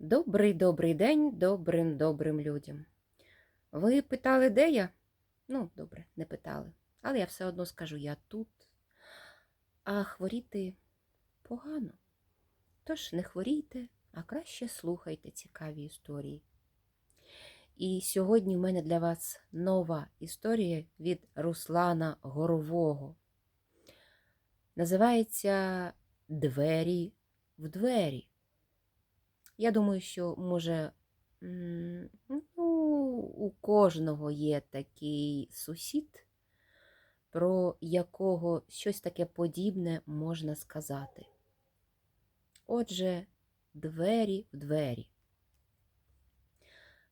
Добрий добрий день добрим добрим людям. Ви питали, де я? Ну, добре, не питали. Але я все одно скажу, я тут. А хворіти погано. Тож не хворійте, а краще слухайте цікаві історії. І сьогодні в мене для вас нова історія від Руслана Горового. Називається Двері в двері. Я думаю, що може ну, у кожного є такий сусід, про якого щось таке подібне можна сказати. Отже, двері в двері.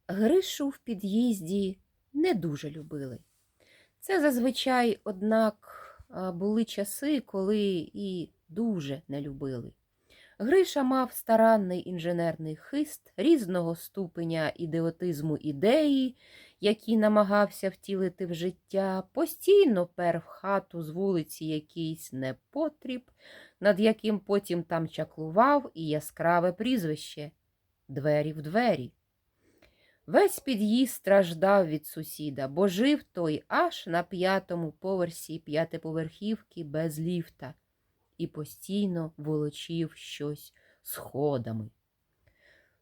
Гришу в під'їзді не дуже любили. Це зазвичай, однак, були часи, коли і дуже не любили. Гриша мав старанний інженерний хист різного ступеня ідеотизму ідеї, які намагався втілити в життя, постійно пер в хату з вулиці якийсь непотріб, над яким потім там чаклував і яскраве прізвище двері в двері. Весь під'їзд страждав від сусіда, бо жив той аж на п'ятому поверсі п'ятиповерхівки без ліфта і постійно волочив щось сходами.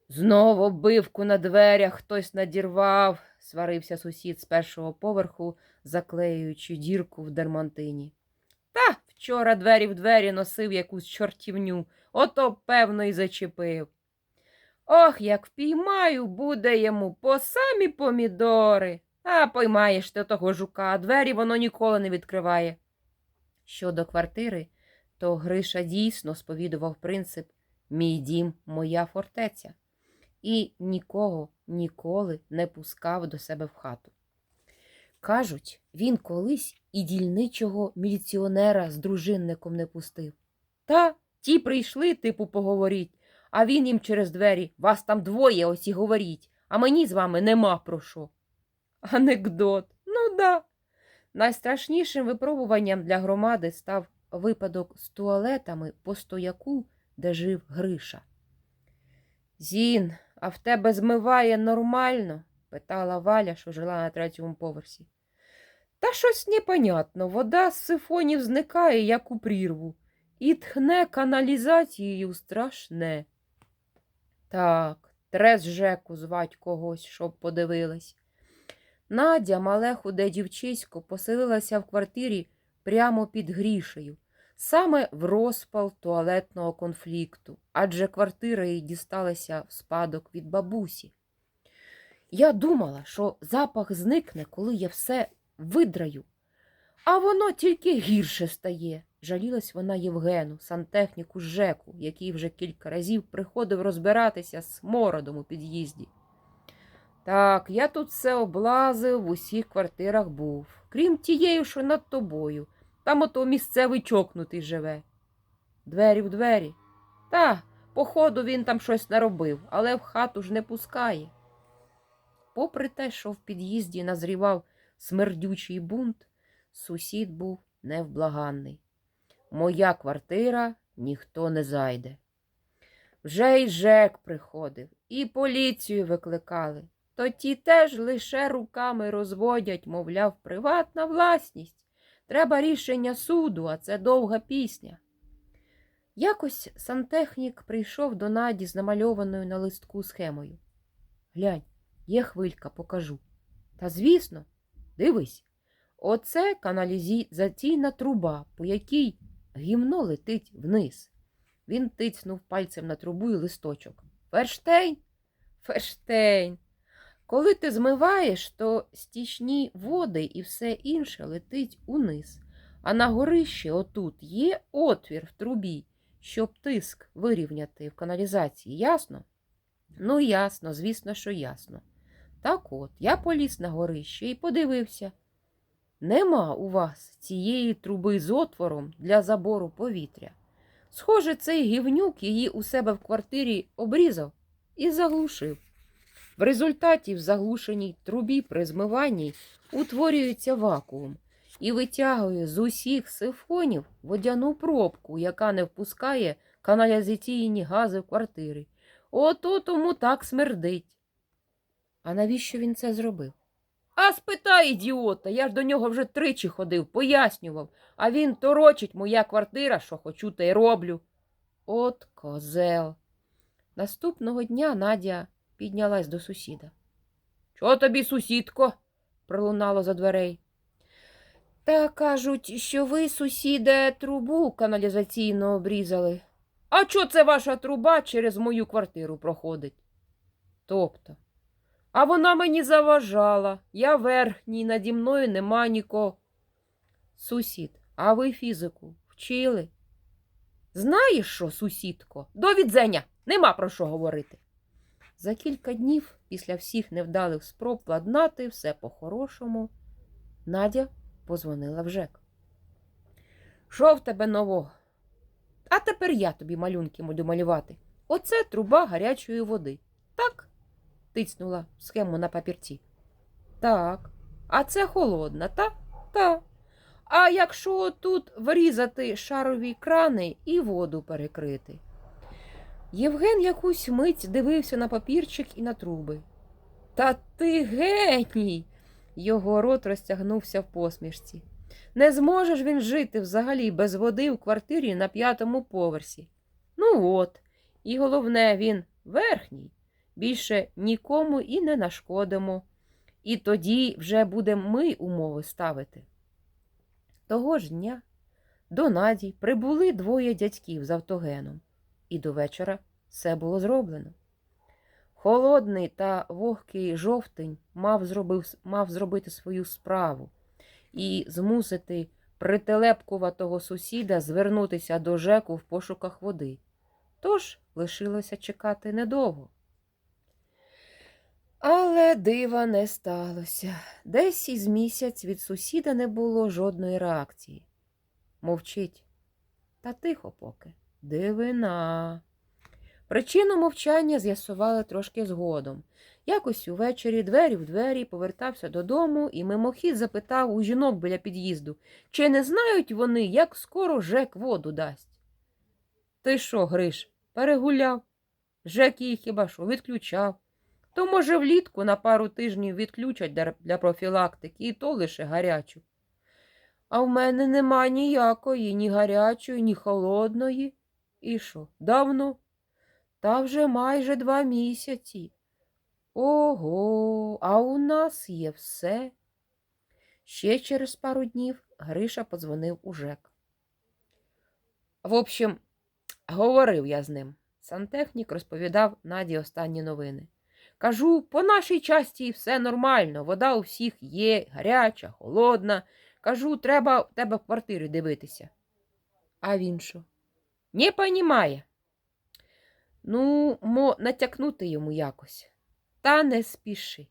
Знову оббивку на дверях хтось надірвав, сварився сусід з першого поверху, заклеюючи дірку в дермантині. Та вчора двері в двері носив якусь чортівню, ото, певно, і зачепив. Ох, як впіймаю, буде йому по самі помідори. А поймаєш ти того жука, двері воно ніколи не відкриває. Щодо квартири, то Гриша дійсно сповідував принцип Мій дім, моя фортеця, і нікого ніколи не пускав до себе в хату. Кажуть, він колись і дільничого міліціонера з дружинником не пустив. Та ті прийшли, типу, поговоріть, а він їм через двері вас там двоє ось і говоріть, а мені з вами нема про що. Анекдот. Ну да. Найстрашнішим випробуванням для громади став випадок з туалетами по стояку, де жив Гриша. Зін, а в тебе змиває нормально? питала Валя, що жила на третьому поверсі. Та щось непонятно. Вода з сифонів зникає, як у прірву, і тхне каналізацією страшне. Так, трес Жеку звать когось, щоб подивилась. Надя, мале худе дівчисько, поселилася в квартирі прямо під грішею, саме в розпал туалетного конфлікту, адже квартира їй дісталася в спадок від бабусі. Я думала, що запах зникне, коли я все видраю, а воно тільки гірше стає. Жалілась вона Євгену, сантехніку Жеку, який вже кілька разів приходив розбиратися з мородом у під'їзді. Так, я тут все облазив, в усіх квартирах був, крім тієї, що над тобою. Там ото місцевий чокнутий живе. Двері в двері. Та, походу, він там щось наробив, але в хату ж не пускає. Попри те, що в під'їзді назрівав смердючий бунт, сусід був невблаганний. Моя квартира ніхто не зайде. Вже й Жек приходив, і поліцію викликали. То ті теж лише руками розводять, мовляв, приватна власність. Треба рішення суду, а це довга пісня. Якось сантехнік прийшов до Наді з намальованою на листку схемою. Глянь, є хвилька, покажу. Та звісно, дивись, оце каналізаційна труба, по якій гімно летить вниз. Він тицнув пальцем на трубу і листочок. Ферштейн? Ферштейн. Коли ти змиваєш, то стічні води і все інше летить униз. А на горищі отут є отвір в трубі, щоб тиск вирівняти в каналізації. Ясно? Ну, ясно, звісно, що ясно. Так от, я поліз на горище і подивився. Нема у вас цієї труби з отвором для забору повітря. Схоже, цей гівнюк її у себе в квартирі обрізав і заглушив. В результаті в заглушеній трубі при змиванні утворюється вакуум і витягує з усіх сифонів водяну пробку, яка не впускає каналізаційні гази в квартири. Ото тому так смердить. А навіщо він це зробив? А спитай, ідіота, я ж до нього вже тричі ходив, пояснював, а він торочить моя квартира, що хочу, те й роблю. От козел. Наступного дня Надя піднялась до сусіда. Чого тобі, сусідко? пролунало за дверей. Та кажуть, що ви, сусіде, трубу каналізаційно обрізали. А чо це ваша труба через мою квартиру проходить? Тобто, а вона мені заважала. Я верхній, наді мною нема нікого. Сусід, а ви фізику вчили? Знаєш що, сусідко? До відзення, нема про що говорити. За кілька днів, після всіх невдалих спроб ладнати все по-хорошому, Надя позвонила в ЖЕК. Що в тебе нового? А тепер я тобі малюнки буду малювати. Оце труба гарячої води. Так? тицнула схему на папірці. Так. А це холодна, та? Так. А якщо тут врізати шарові крани і воду перекрити? Євген якусь мить дивився на папірчик і на труби. Та ти геній. Його рот розтягнувся в посмішці. Не зможе ж він жити взагалі без води у квартирі на п'ятому поверсі. Ну от, і головне, він верхній. Більше нікому і не нашкодимо. І тоді вже будемо ми умови ставити. Того ж дня до Наді прибули двоє дядьків з автогеном, і до вечора все було зроблено. Холодний та вогкий жовтень мав, зробив, мав зробити свою справу і змусити прителепкуватого сусіда звернутися до Жеку в пошуках води. Тож лишилося чекати недовго. Але дива не сталося. Десь із місяць від сусіда не було жодної реакції. Мовчить. Та тихо поки. Дивина. Причину мовчання з'ясували трошки згодом. Якось увечері двері в двері повертався додому і мимохід запитав у жінок біля під'їзду, чи не знають вони, як скоро Жек воду дасть. Ти що, Гриш, перегуляв? Жек її хіба що відключав. То, може, влітку на пару тижнів відключать для- профілактики, і то лише гарячу. А в мене нема ніякої, ні гарячої, ні холодної. І давно? Та вже майже два місяці. Ого, а у нас є все. Ще через пару днів Гриша подзвонив у ЖЕК. В общем, говорив я з ним. Сантехнік розповідав Наді останні новини. Кажу, по нашій часті все нормально, вода у всіх є, гаряча, холодна. Кажу, треба в тебе в квартирі дивитися. А він що? Не понімає. Ну, мо натякнути йому якось. Та не спіши.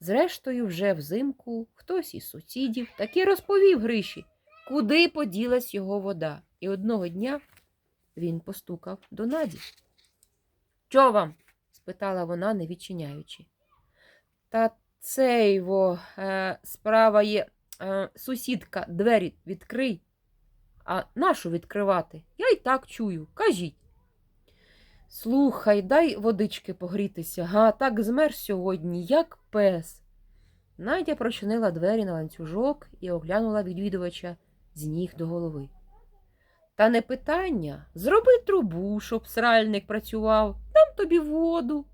Зрештою, вже взимку хтось із сусідів таки розповів Гриші, куди поділась його вода. І одного дня він постукав до Наді. Чо вам? спитала вона, не відчиняючи. Та це його е, справа є. Е, сусідка, двері відкрий. А нашу відкривати? Я й так чую. Кажіть. Слухай, дай водички погрітися, га, так змерз сьогодні, як пес. Надя прочинила двері на ланцюжок і оглянула відвідувача з ніг до голови. Та не питання. Зроби трубу, щоб сральник працював, дам тобі воду.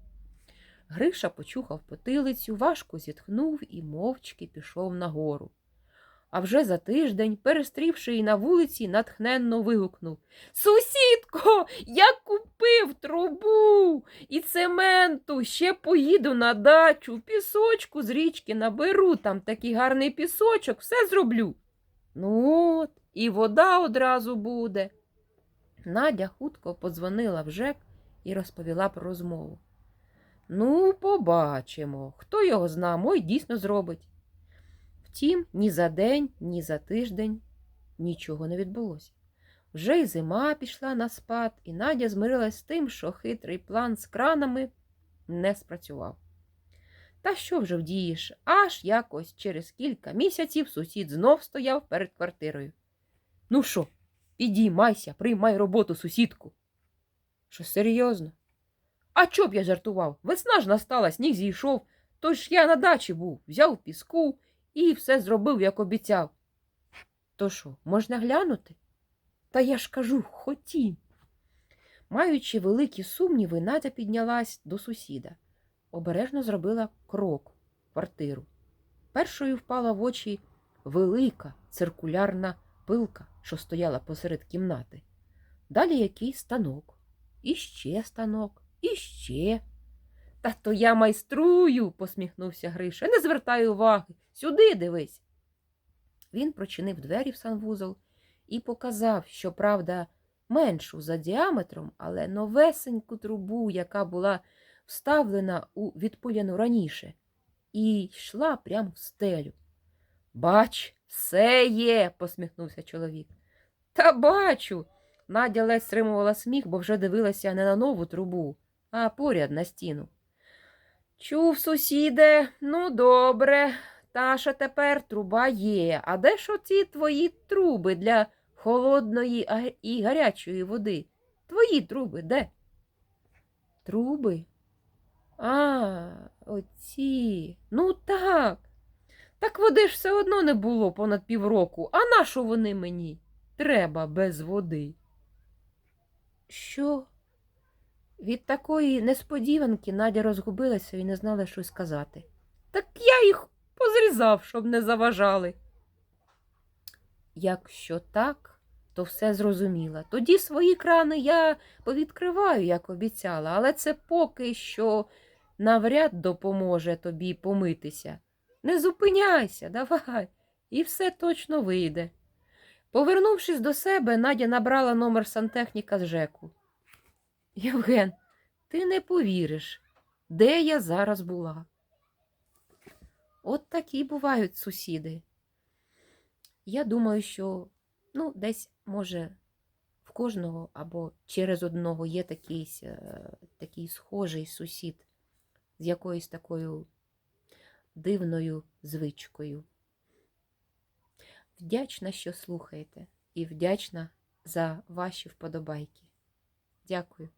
Гриша почухав потилицю, важко зітхнув і мовчки пішов нагору. А вже за тиждень, перестрівши її на вулиці, натхненно вигукнув Сусідко, я купив трубу і цементу, ще поїду на дачу, пісочку з річки наберу, там такий гарний пісочок, все зроблю. Ну от, і вода одразу буде. Надя хутко подзвонила в ЖЕК і розповіла про розмову. Ну, побачимо, хто його зна, мой дійсно зробить. Втім, ні за день, ні за тиждень нічого не відбулося. Вже й зима пішла на спад, і Надя змирилась з тим, що хитрий план з кранами не спрацював. Та що вже вдієш? Аж якось через кілька місяців сусід знов стояв перед квартирою. Ну що, підіймайся, приймай роботу, сусідку. Що серйозно? А чо б я жартував? Весна ж настала, сніг зійшов. Тож я на дачі був, взяв піску і все зробив, як обіцяв. То що, можна глянути? Та я ж кажу, хотім. Маючи великі сумніви, Надя піднялась до сусіда. Обережно зробила крок в квартиру. Першою впала в очі велика циркулярна пилка, що стояла посеред кімнати. Далі якийсь станок. І ще станок, і ще. Та то я майструю, посміхнувся Гриша. Не звертай уваги. Сюди дивись. Він прочинив двері в санвузол і показав, що, правда, меншу за діаметром, але новесеньку трубу, яка була вставлена у відпиляну раніше, і йшла прямо в стелю. Бач, все є, посміхнувся чоловік. Та бачу. Надя ледь стримувала сміх, бо вже дивилася не на нову трубу, а поряд на стіну. Чув, сусіде, ну добре, та що тепер труба є. А де ж оці твої труби для холодної і гарячої води? Твої труби де? Труби? А, оці. Ну так. Так води ж все одно не було понад півроку. А нащо вони мені? Треба без води. Що? Від такої несподіванки Надя розгубилася і не знала, що сказати. Так я їх позрізав, щоб не заважали. Якщо так, то все зрозуміла. Тоді свої крани я повідкриваю, як обіцяла, але це поки що навряд допоможе тобі помитися. Не зупиняйся, давай, і все точно вийде. Повернувшись до себе, Надя набрала номер сантехніка з ЖЕКу. Євген, ти не повіриш, де я зараз була. От такі бувають сусіди. Я думаю, що ну, десь, може, в кожного або через одного є такий, е, такий схожий сусід з якоюсь такою дивною звичкою. Вдячна, що слухаєте, і вдячна за ваші вподобайки. Дякую.